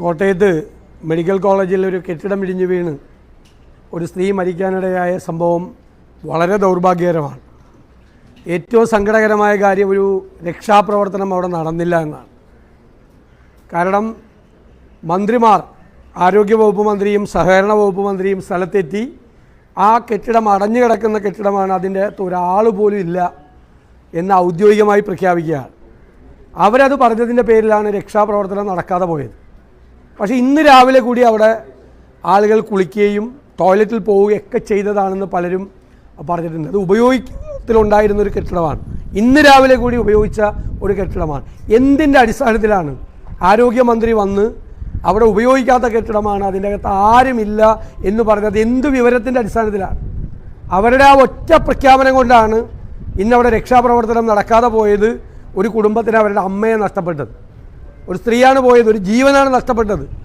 കോട്ടയത്ത് മെഡിക്കൽ കോളേജിൽ ഒരു കെട്ടിടം ഇടിഞ്ഞു വീണ് ഒരു സ്ത്രീ മരിക്കാനിടയായ സംഭവം വളരെ ദൗർഭാഗ്യകരമാണ്. ഏറ്റവും സങ്കടകരമായ കാര്യം ഒരു രക്ഷാപ്രവർത്തനം അവിടെ നടന്നില്ല എന്നാണ്. കാരണം മന്ത്രിമാർ ആരോഗ്യവകുപ്പ് മന്ത്രിയും സഹകരണ വകുപ്പ് മന്ത്രിയും സ്ഥലത്തെത്തി ആ കെട്ടിടം അടഞ്ഞു കിടക്കുന്ന കെട്ടിടമാണ് അതിന്റെ അകത്ത് ഒരാൾ പോലും ഇല്ല എന്ന് ഔദ്യോഗികമായി പ്രഖ്യാപിക്കുകയാണ്. അവരത് പറഞ്ഞതിന്റെ പേരിലാണ് രക്ഷാപ്രവർത്തനം നടക്കാതെ പോയത്. പക്ഷേ ഇന്ന് രാവിലെ കൂടി അവിടെ ആളുകൾ കുളിക്കുകയും ടോയ്ലറ്റിൽ പോവുകയൊക്കെ ചെയ്തതാണെന്ന് പലരും പറഞ്ഞിട്ടുണ്ട്. അത് ഉപയോഗത്തിലുണ്ടായിരുന്ന ഒരു കെട്ടിടമാണ്. ഇന്ന് രാവിലെ കൂടി ഉപയോഗിച്ച ഒരു കെട്ടിടമാണ്. എന്തിന്റെ അടിസ്ഥാനത്തിലാണ് ആരോഗ്യമന്ത്രി വന്ന് അവിടെ ഉപയോഗിക്കാത്ത കെട്ടിടമാണ് അതിന്റെ അകത്ത് ആരുമില്ല എന്ന് പറഞ്ഞത്? എന്ത് വിവരത്തിന്റെ അടിസ്ഥാനത്തിലാണ്? അവരുടെ ആ ഒറ്റ പ്രഖ്യാപനം കൊണ്ടാണ് ഇന്നവിടെ രക്ഷാപ്രവർത്തനം നടക്കാതെ പോയത്. ഒരു കുടുംബത്തിന് അവരുടെ അമ്മയെ നഷ്ടപ്പെട്ടത്. ഒരു സ്ത്രീയാണ് പോയത് ഒരു ജീവനാണ് നഷ്ടപ്പെട്ടത്.